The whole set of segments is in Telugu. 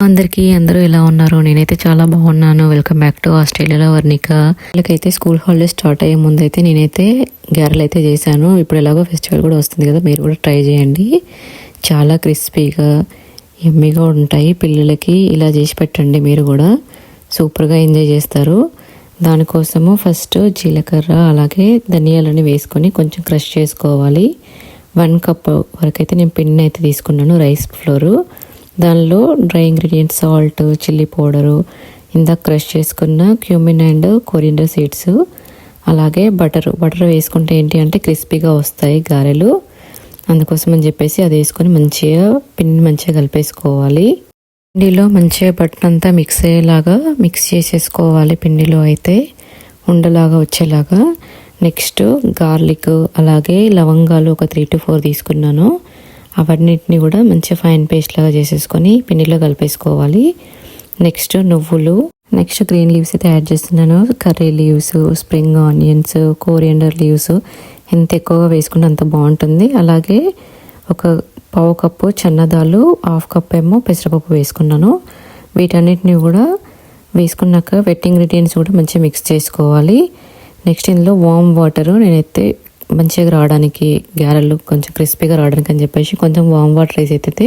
అందరికీ అందరూ ఎలా ఉన్నారు? నేనైతే చాలా బాగున్నాను. వెల్కమ్ బ్యాక్ టు ఆస్ట్రేలియాలో వర్ణిక. వీళ్ళకైతే స్కూల్ హాలిడేస్ స్టార్ట్ అయ్యే ముందు అయితే నేనైతే గ్యారెలు అయితే చేశాను. ఇప్పుడు ఎలాగో ఫెస్టివల్ కూడా వస్తుంది కదా మీరు కూడా ట్రై చేయండి. చాలా క్రిస్పీగా ఎమ్మిగా ఉంటాయి. పిల్లలకి ఇలా చేసి పెట్టండి మీరు కూడా. సూపర్గా ఎంజాయ్ చేస్తారు. దానికోసము ఫస్ట్ జీలకర్ర అలాగే ధనియాలని వేసుకొని కొంచెం క్రష్ చేసుకోవాలి. వన్ కప్ వరకు అయితే నేను పిండిని అయితే తీసుకున్నాను రైస్ ఫ్లోరు దానిలో dry ingredients salt chilli powder ఇందాక క్రష్ చేసుకున్న క్యూమిన్ అండ్ కొరియండర్ సీడ్స్ అలాగే బటర్. బటర్ వేసుకుంటే ఏంటి అంటే క్రిస్పీగా వస్తాయి గారెలు. అందుకోసం అని చెప్పేసి అది వేసుకొని మంచిగా పిండి మంచిగా కలిపేసుకోవాలి. పిండిలో మంచిగా బట్టనంతా మిక్స్ అయ్యేలాగా మిక్స్ చేసేసుకోవాలి పిండిలో అయితే. ఉండలాగా వచ్చేలాగా. నెక్స్ట్ గార్లిక్ అలాగే లవంగాలు ఒక త్రీ టు ఫోర్ తీసుకున్నాను. అవన్నిటిని కూడా మంచిగా ఫైన్ పేస్ట్ లాగా చేసేసుకొని పిండిలో కలిపేసుకోవాలి. నెక్స్ట్ నువ్వులు. నెక్స్ట్ గ్రీన్ లీవ్స్ అయితే యాడ్ చేస్తున్నాను. Curry leaves spring onions coriander leaves ఎంత ఎక్కువగా వేసుకుంటే అంత బాగుంటుంది. అలాగే ఒక పావు కప్పు చన్నదాలు హాఫ్ కప్ ఏమో పెసరపప్పు వేసుకున్నాను. వీటన్నిటిని కూడా వేసుకున్నాక వెట్ ఇంగ్రీడియంట్స్ కూడా మంచిగా మిక్స్ చేసుకోవాలి. నెక్స్ట్ ఇందులో వామ్ వాటర్ నేనైతే మంచిగా రావడానికి గ్యారెలు కొంచెం క్రిస్పీగా రావడానికి అని చెప్పేసి కొంచెం వామ్ వాటర్ వేసి అయితే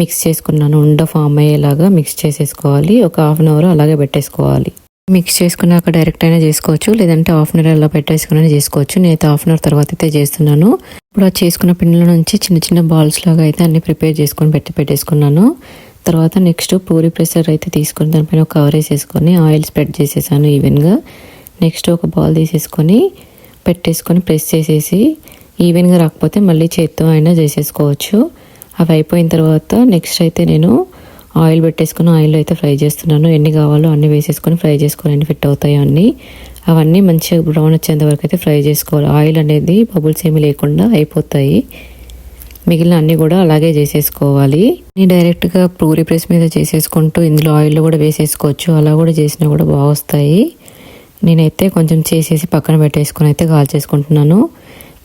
మిక్స్ చేసుకున్నాను. ఉండ ఫామ్ అయ్యేలాగా మిక్స్ చేసేసుకోవాలి. ఒక హాఫ్ అన్ అవర్ అలాగే పెట్టేసుకోవాలి. మిక్స్ చేసుకున్నాక డైరెక్ట్ అయినా చేసుకోవచ్చు. లేదంటే హాఫ్ అన్ అవర్ అలా పెట్టేసుకుని చేసుకోవచ్చు. నేనైతే హాఫ్ అన్ అవర్ తర్వాత అయితే చేస్తున్నాను. ఇప్పుడు ఆ చేసుకున్న పిండిల నుంచి చిన్న చిన్న బాల్స్ లాగా అయితే అన్ని ప్రిపేర్ చేసుకొని పెట్టి పెట్టేసుకున్నాను. తర్వాత నెక్స్ట్ పూరి ప్రెషర్ అయితే తీసుకొని దానిపైన ఒక కవర్ వేసేసుకొని ఆయిల్ స్ప్రెడ్ చేసేసాను ఈవెన్గా నెక్స్ట్ ఒక బాల్ తీసేసుకొని పెట్టేసుకొని ప్రెస్ చేసేసి ఈవెన్గా రాకపోతే మళ్ళీ చేత్తో అయినా చేసేసుకోవచ్చు. అవి అయిపోయిన తర్వాత నెక్స్ట్ అయితే నేను ఆయిల్ పెట్టేసుకుని ఆయిల్లో అయితే ఫ్రై చేస్తున్నాను. ఎన్ని కావాలో అన్ని వేసేసుకొని ఫ్రై చేసుకోవాలని ఫిట్ అవుతాయి అన్నీ. అవన్నీ మంచిగా బ్రౌన్ వచ్చేంత వరకు అయితే ఫ్రై చేసుకోవాలి. ఆయిల్ అనేది బబుల్స్ ఏమి లేకుండా అయిపోతాయి. మిగిలిన అన్నీ కూడా అలాగే చేసేసుకోవాలి. నేను డైరెక్ట్గా పూరి ప్రెస్ మీద చేసేసుకుంటూ ఇందులో ఆయిల్లో కూడా వేసేసుకోవచ్చు. అలా కూడా చేసినా కూడా బాగా వస్తాయి. నేనైతే కొంచెం చేసేసి పక్కన పెట్టేసుకొని అయితే కాల్చేసుకుంటున్నాను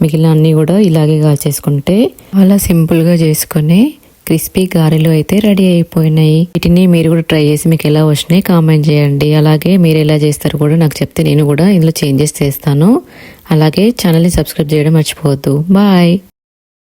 మిగిలిన అన్నీ కూడా ఇలాగే కాల్చేసుకుంటే అలా సింపుల్గా చేసుకొని క్రిస్పీ గారెలు అయితే రెడీ అయిపోయినాయి. వీటిని మీరు కూడా ట్రై చేసి మీకు ఎలా వచ్చినాయి కామెంట్ చేయండి. అలాగే మీరు ఎలా చేస్తారు కూడా నాకు చెప్తే నేను కూడా ఇందులో చేంజెస్ చేస్తాను. అలాగే ఛానల్ని సబ్స్క్రైబ్ చేయడం మర్చిపోవద్దు. బాయ్.